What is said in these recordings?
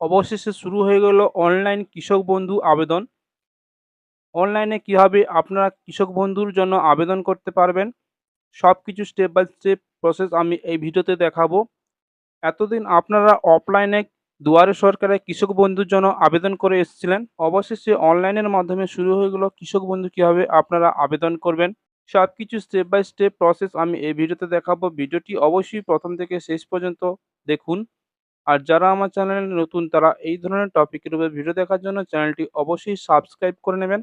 অবশেষে শুরু হয়ে গেল অনলাইন কৃষক বন্ধু আবেদন। অনলাইনে কীভাবে আপনারা কৃষক বন্ধুর জন্য আবেদন করতে পারবেন সব কিছু স্টেপ বাই স্টেপ প্রসেস আমি এই ভিডিওতে দেখাবো। এতদিন আপনারা অফলাইনে দুয়ারে সরকারে কৃষক বন্ধুর জন্য আবেদন করে এসেছিলেন, অবশেষে অনলাইনের মাধ্যমে শুরু হয়ে গেল কৃষক বন্ধু কীভাবে আপনারা আবেদন করবেন সব কিছু স্টেপ বাই স্টেপ প্রসেস আমি এই ভিডিওতে দেখাবো। ভিডিওটি অবশ্যই প্রথম থেকে শেষ পর্যন্ত দেখুন। আর যারা আমার চ্যানেলে নতুন, তারা এই ধরনের টপিকের উপর ভিডিও দেখার জন্য চ্যানেলটি অবশ্যই সাবস্ক্রাইব করে নেবেন।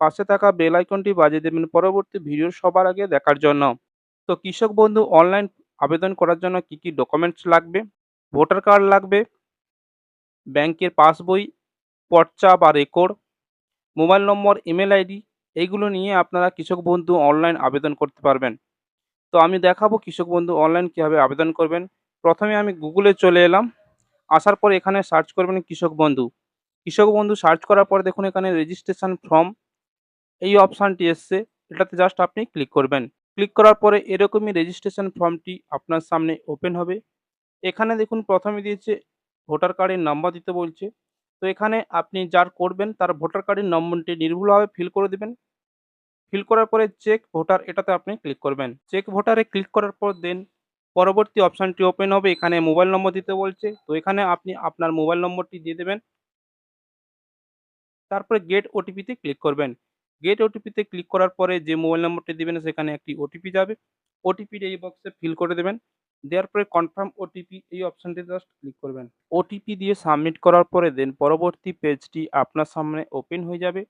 পাশে থাকা বেল আইকনটি বাজিয়ে দেবেন পরবর্তী ভিডিও সবার আগে দেখার জন্য। তো কৃষক বন্ধু অনলাইন আবেদন করার জন্য কি কি ডকুমেন্টস লাগবে? ভোটার কার্ড লাগবে ব্যাংকের পাসবই পর্চা বা record mobile number email ID এইগুলো নিয়ে আপনারা কৃষক বন্ধু অনলাইন আবেদন করতে পারবেন। তো আমি দেখাবো কৃষক বন্ধু অনলাইন কীভাবে আবেদন করবেন। প্রথমে আমি গুগলে চলে এলাম। আসার পর এখানে সার্চ করবেন কৃষক বন্ধু। কৃষক বন্ধু সার্চ করার পর দেখুন এখানে রেজিস্ট্রেশন ফর্ম এই অপশানটি এসছে। এটাতে জাস্ট আপনি ক্লিক করবেন। ক্লিক করার পরে এরকমই রেজিস্ট্রেশন ফর্মটি আপনার সামনে ওপেন হবে। এখানে দেখুন প্রথমে দিয়েছে ভোটার কার্ডের নাম্বার দিতে বলছে। তো এখানে আপনি যার করবেন তার ভোটার কার্ডের নম্বরটি নির্ভুলভাবে ফিল করে দেবেন। ফিল করার পরে চেক ভোটার এটাতে আপনি ক্লিক করবেন। চেক ভোটারে ক্লিক করার পর দেন পরবর্তী অপশানটি ওপেন হবে, এখানে মোবাইল নম্বর দিতে বলছে। তো এখানে আপনি আপনার মোবাইল নম্বরটি দিয়ে দেবেন। তারপরে গেট ওটিপিতে ক্লিক করবেন। গেট ওটিপিতে ক্লিক করার পরে যে মোবাইল নম্বরটি দেবেন, সেখানে একটি ওটিপি যাবে। ওটিপির এই বক্সে ফিল করে দেবেন। দেওয়ার পরে কনফার্ম ওটিপি এই অপশানটি জাস্ট ক্লিক করবেন। ওটিপি দিয়ে সাবমিট করার পরে দেন পরবর্তী পেজটি আপনার সামনে ওপেন হয়ে যাবে।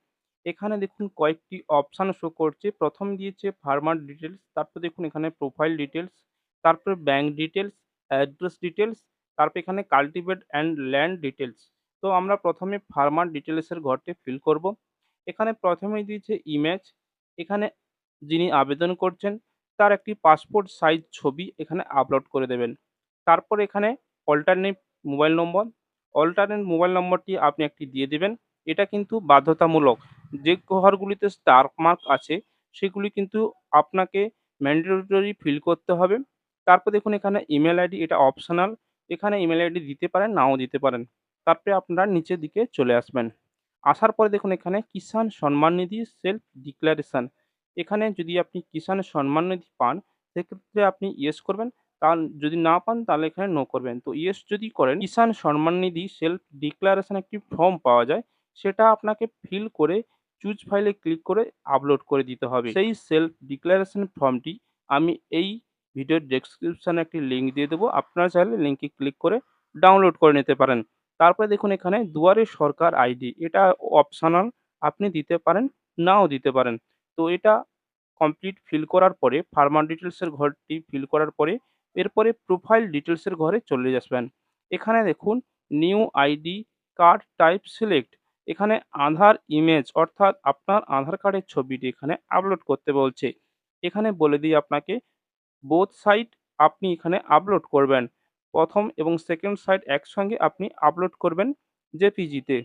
এখানে দেখুন কয়েকটি অপশান শো করছে। প্রথম দিয়েছে ফার্মার ডিটেলস তারপর দেখুন এখানে প্রোফাইল ডিটেলস তারপরে ব্যাংক ডিটেলস অ্যাড্রেস ডিটেলস তারপর এখানে কাল্টিভেট অ্যান্ড ল্যান্ড ডিটেলস তো আমরা প্রথমে ফার্মার ডিটেলসের ঘরটি ফিল করব। এখানে প্রথমেই দিয়েছে ইমেজ এখানে যিনি আবেদন করছেন, তার একটি পাসপোর্ট সাইজ ছবি এখানে আপলোড করে দেবেন। তারপর এখানে alternate mobile number alternate mobile নম্বরটি আপনি একটি দিয়ে দেবেন। এটা কিন্তু বাধ্যতামূলক। যে ঘরগুলিতে স্টার মার্ক আছে, সেগুলি কিন্তু আপনাকে ম্যান্ডেটরি ফিল করতে হবে। তারপর দেখুন এখানে ইমেল আইডি এটা অপশনাল এখানে ইমেল আইডি দিতে পারেন, নাও দিতে পারেন। তারপরে আপনারা নিচের দিকে চলে আসবেন। আসার পরে দেখুন এখানে কিষাণ সম্মান নিধি সেলফ ডিক্লারেশন এখানে যদি আপনি কিষাণ সম্মান নিধি পান, সেক্ষেত্রে আপনি ইয়েস করবেন। তার যদি না পান, তাহলে এখানে নো করবেন। তো ইয়েস যদি করেন, কিষাণ সম্মান নিধি সেলফ ডিক্লারেশন একটি ফর্ম পাওয়া যায়। সেটা আপনাকে ফিল করে চুজ ফাইলে ক্লিক করে আপলোড করে দিতে হবে। সেই সেলফ ডিক্লারেশন ফর্মটি আমি এই ভিডিওর ডেসক্রিপশানে একটি লিঙ্ক দিয়ে দেবো। আপনারা চাইলে লিঙ্কে ক্লিক করে ডাউনলোড করে নিতে পারেন। তারপরে দেখুন এখানে দুয়ারে সরকার আইডি এটা অপশনাল আপনি দিতে পারেন, নাও দিতে পারেন। তো এটা কমপ্লিট ফিল করার পরে ফার্মার ডিটেলসের ঘরটি ফিল করার পরে, এরপরে প্রোফাইল ডিটেলসের ঘরে চলে আসবেন। এখানে দেখুন new ID card type select এখানে আধার ইমেজ অর্থাৎ আপনার আধার কার্ডের ছবিটি এখানে আপলোড করতে বলছে। এখানে বলে দিই আপনাকে বোথ সাইট আপনি এখানে আপলোড করবেন। প্রথম এবং সেকেন্ড সাইট একসঙ্গে আপনি আপলোড করবেন জেপিজিতে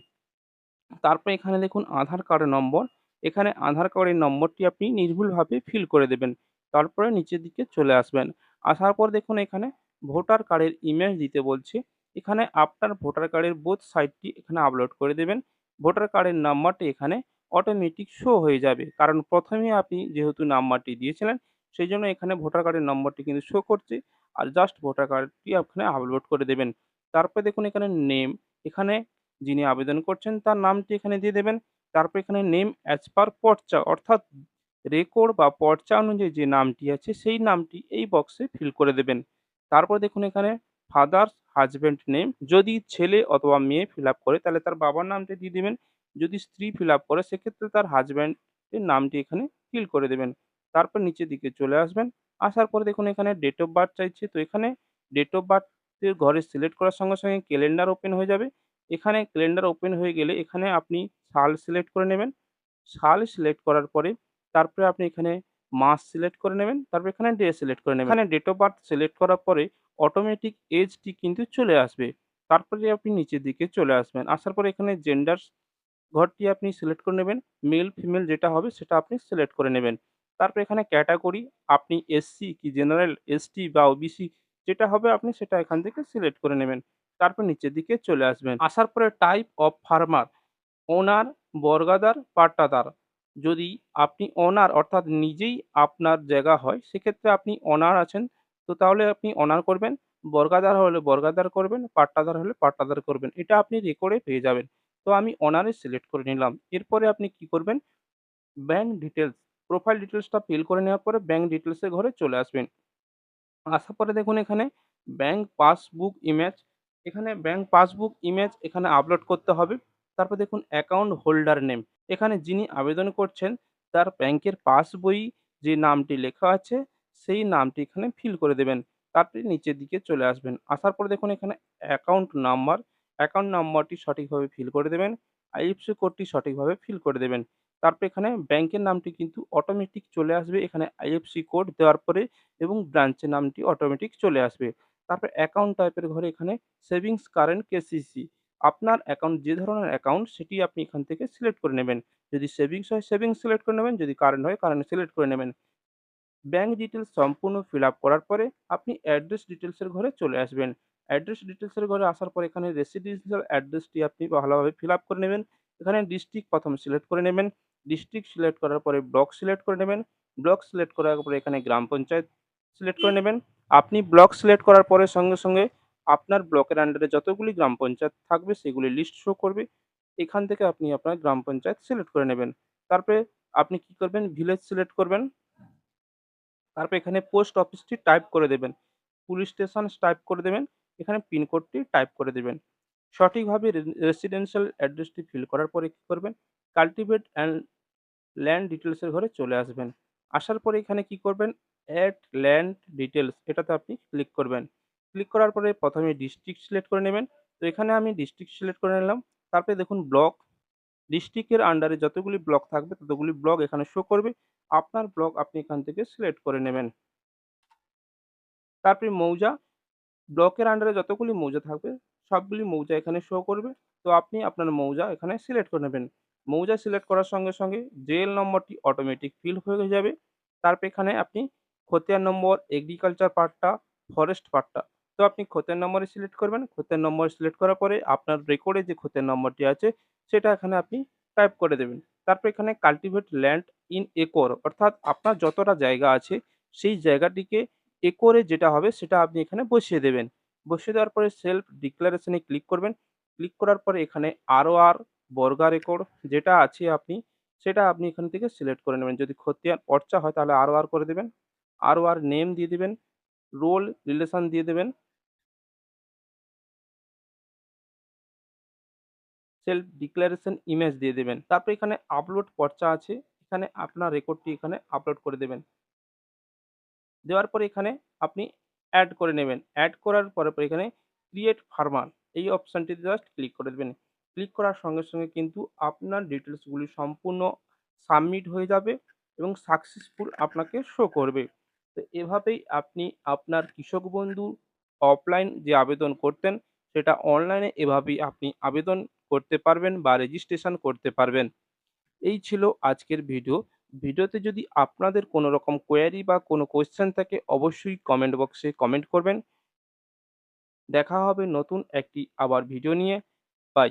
তারপর এখানে দেখুন আধার কার্ডের নম্বর। এখানে আধার কার্ডের নম্বরটি আপনি নির্ভুলভাবে ফিল করে দেবেন। তারপরে নিচের দিকে চলে আসবেন। আসার পর দেখুন এখানে ভোটার কার্ডের ইমেজ দিতে বলছে। এখানে আপনার ভোটার কার্ডের বোথ সাইটটি এখানে আপলোড করে দেবেন। ভোটার কার্ডের নাম্বারটি এখানে অটোমেটিক শো হয়ে যাবে। কারণ প্রথমে আপনি যেহেতু নাম্বারটি দিয়েছিলেন সেই জন্য এখানে ভোটার কার্ডের নম্বরটি কিন্তু শো করছে। আর জাস্ট ভোটার কার্ডটি এখানে আপলোড করে দেবেন। তারপরে দেখুন এখানে নেম এখানে যিনি আবেদন করছেন তার নামটি এখানে দিয়ে দেবেন। তারপর এখানে নেম অ্যাজ পার পর্চা, অর্থাৎ রেকর্ড বা পর্চা অনুযায়ী যে নামটি আছে সেই নামটি এই বক্সে ফিল করে দেবেন। তারপর দেখুন এখানে ফাদার্স হাজব্যান্ড নেম যদি ছেলে অথবা মেয়ে ফিল করে তাহলে তার বাবার নামটি দিয়ে দেবেন। যদি স্ত্রী ফিল করে সেক্ষেত্রে তার হাজব্যান্ডের নামটি এখানে ফিল করে দেবেন। তারপর নিচের দিকে চলে আসবেন। আসার পরে দেখুন এখানে ডেট অফ বার্থ চাইছে। তো এখানে ডেট অফ বার্থের ঘরে সিলেক্ট করার সঙ্গে সঙ্গে ক্যালেন্ডার ওপেন হয়ে যাবে। এখানে ক্যালেন্ডার ওপেন হয়ে গেলে এখানে আপনি সাল সিলেক্ট করে নেবেন। সাল সিলেক্ট করার পরে তারপরে আপনি এখানে মাস সিলেক্ট করে নেবেন। তারপর এখানে ডে সিলেক্ট করে নেবেন। এখানে ডেট অফ বার্থ সিলেক্ট করার পরে অটোমেটিক এজটি কিন্তু চলে আসবে। তারপরে আপনি নিচের দিকে চলে আসবেন। আসার পরে এখানে জেন্ডার ঘরটি আপনি সিলেক্ট করে নেবেন। মেল ফিমেল যেটা হবে সেটা আপনি সিলেক্ট করে নেবেন। তারপর এখানে ক্যাটাগরি আপনি এসসি কি জেনারেল এসটি বা ওবিসি যেটা হবে আপনি সেটা এখান থেকে সিলেক্ট করে নেবেন। তারপর নিচের দিকে চলে আসবেন। আসার পরে টাইপ অফ ফার্মার ওনার বর্গাদার, পাট্টাদার। যদি আপনি ওনার অর্থাৎ নিজেই আপনার জায়গা হয়, সেক্ষেত্রে আপনি ওনার আছেন। তো তাহলে আপনি অনার করবেন, বর্গাদার হলে বর্গাদার করবেন, পাট্টাদার হলে পাট্টাদার করবেন। এটা আপনি রেকর্ডে পেয়ে যাবেন। তো আমি অনারে সিলেক্ট করে নিলাম। এরপরে আপনি কি করবেন? ব্যাংক ডিটেলস প্রোফাইল ডিটেলসটা ফিল করে নেওয়ার পরে ব্যাঙ্ক ডিটেলসের ঘরে চলে আসবেন। আসার পরে দেখুন এখানে ব্যাঙ্ক পাসবুক ইমেজ এখানে ব্যাঙ্ক পাসবুক ইমেজ এখানে আপলোড করতে হবে। তারপর দেখুন অ্যাকাউন্ট হোল্ডার নেম এখানে যিনি আবেদন করছেন তার ব্যাংকের পাসবই যে নামটি লেখা আছে, সেই নামটি এখানে ফিল করে দেবেন। তারপরে নিচের দিকে চলে আসবেন। আসার পরে দেখুন এখানে অ্যাকাউন্ট নাম্বার অ্যাকাউন্ট নাম্বারটি সঠিকভাবে ফিল করে দেবেন। আইএফসি কোডটি সঠিকভাবে ফিল করে দেবেন। তারপর এখানে ব্যাংকের নামটি কিন্তু অটোমেটিক চলে আসবে। এখানে আইএফসি কোড দেওয়ার পরে এবং ব্রাঞ্চের নামটি অটোমেটিক চলে আসবে। তারপর অ্যাকাউন্ট টাইপের ঘরে এখানে সেভিংস কারেন্ট কেসিসি আপনার অ্যাকাউন্ট যে ধরনের অ্যাকাউন্ট সেটি আপনি এখান থেকে সিলেক্ট করে নেবেন। যদি সেভিংস হয় সেভিংস সিলেক্ট করে নেবেন। যদি কারেন্ট হয় কারেন্ট সিলেক্ট করে নেবেন। ব্যাংক ডিটেলস সম্পূর্ণ ফিল আপ করার পরে আপনি অ্যাড্রেস ডিটেলসের ঘরে চলে আসবেন। অ্যাড্রেস ডিটেলসের ঘরে আসার পর এখানে রেসিডেন্সিয়াল অ্যাড্রেসটি আপনি ভালোভাবে ফিল আপ করে নেবেন। এখানে ডিস্ট্রিক্ট প্রথম সিলেক্ট করে নেবেন। ডিস্ট্রিক্ট সিলেক্ট করার পরে ব্লক সিলেক্ট করে নেবেন। ব্লক সিলেক্ট করার পরে এখানে গ্রাম পঞ্চায়েত সিলেক্ট করে নেবেন। আপনি ব্লক সিলেক্ট করার পরে সঙ্গে সঙ্গে আপনার ব্লকের আন্ডারে যতগুলি গ্রাম পঞ্চায়েত থাকবে সেগুলি লিস্ট শো করবে। এখান থেকে আপনি আপনার গ্রাম পঞ্চায়েত সিলেক্ট করে নেবেন। তারপরে আপনি কি করবেন? ভিলেজ সিলেক্ট করবেন। তারপর এখানে পোস্ট অফিসটি টাইপ করে দেবেন। পুলিশ স্টেশন টাইপ করে দেবেন। এখানে পিনকোডটি টাইপ করে দেবেন। সঠিকভাবে রেসিডেন্সিয়াল অ্যাড্রেসটি ফিল করার পরে কী করবেন? কাল্টিভেট অ্যান্ড ল্যান্ড ডিটেলসের ঘরে চলে আসবেন। আসার পরে এখানে কি করবেন? অ্যাড ল্যান্ড ডিটেলস এটাতে আপনি ক্লিক করবেন। ক্লিক করার পরে প্রথমে ডিস্ট্রিক্ট সিলেক্ট করে নেবেন। তো এখানে আমি ডিস্ট্রিক্ট সিলেক্ট করে নিলাম। তারপরে দেখুন ব্লক ডিস্ট্রিক্টের আন্ডারে যতগুলি ব্লক থাকবে ততগুলি ব্লক এখানে শো করবে। আপনার ব্লক আপনি এখান থেকে সিলেক্ট করে নেবেন। তারপরে মৌজা ব্লকের আন্ডারে যতগুলি মৌজা থাকবে সবগুলি মৌজা এখানে শো করবে। তো আপনি আপনার মৌজা এখানে সিলেক্ট করে নেবেন। মৌজা সিলেক্ট করার সঙ্গে সঙ্গে জেএল নম্বরটি অটোমেটিক ফিল হয়ে যাবে। তারপর এখানে আপনি খতিয়ান নম্বর এগ্রিকালচার পার্টটা ফরেস্ট পার্টটা। তো আপনি খতিয়ান নম্বরে সিলেক্ট করবেন। খতিয়ান নম্বর সিলেক্ট করার পরে আপনার রেকর্ডে যে খতিয়ান নম্বরটি আছে, সেটা এখানে আপনি টাইপ করে দেবেন। তারপর এখানে কাল্টিভেট ল্যান্ড ইন একর অর্থাৎ আপনার যতটা জায়গা আছে, সেই জায়গাটিকে একরে যেটা হবে, সেটা আপনি এখানে বসিয়ে দেবেন। বসিয়ে দেওয়ার পরে সেলফ ডিক্লারেশনে ক্লিক করবেন। ক্লিক করার পরে এখানে আরও আর বর্গা রেকর্ড যেটা আছে আপনি, সেটা আপনি এখান থেকে সিলেক্ট করে নেবেন। যদি খতিয়ান পর্চা হয় তাহলে আরও আর করে দেবেন। আরও আর নেম দিয়ে দেবেন রোল রিলেশন দিয়ে দেবেন। সেলফ ডিক্লারেশন ইমেজ দিয়ে দেবেন। তারপর এখানে আপলোড পর্চা আছে, এখানে আপনার রেকর্ডটি এখানে আপলোড করে দেবেন। দেওয়ার পরে এখানে আপনি অ্যাড করে নেবেন। অ্যাড করার পরে পরে এখানে ক্রিয়েট ফার্মার এই অপশানটিতে জাস্ট ক্লিক করে দেবেন। ক্লিক করার সঙ্গে সঙ্গে কিন্তু আপনার ডিটেলসগুলি সম্পূর্ণ সাবমিট হয়ে যাবে এবং সাকসেসফুল আপনাকে শো করবে। তো এভাবেই আপনি আপনার কৃষক বন্ধু অফলাইন যে আবেদন করতেন, সেটা অনলাইনে এভাবেই আপনি আবেদন করতে পারবেন বা রেজিস্ট্রেশন করতে পারবেন। এই ছিল আজকের ভিডিও ভিডিওতে যদি আপনাদের কোনো রকম কোয়ারি বা কোনো কোয়েশ্চেন থাকে, অবশ্যই কমেন্ট বক্সে কমেন্ট করবেন। দেখা হবে নতুন একটি আবার ভিডিও নিয়ে। বাই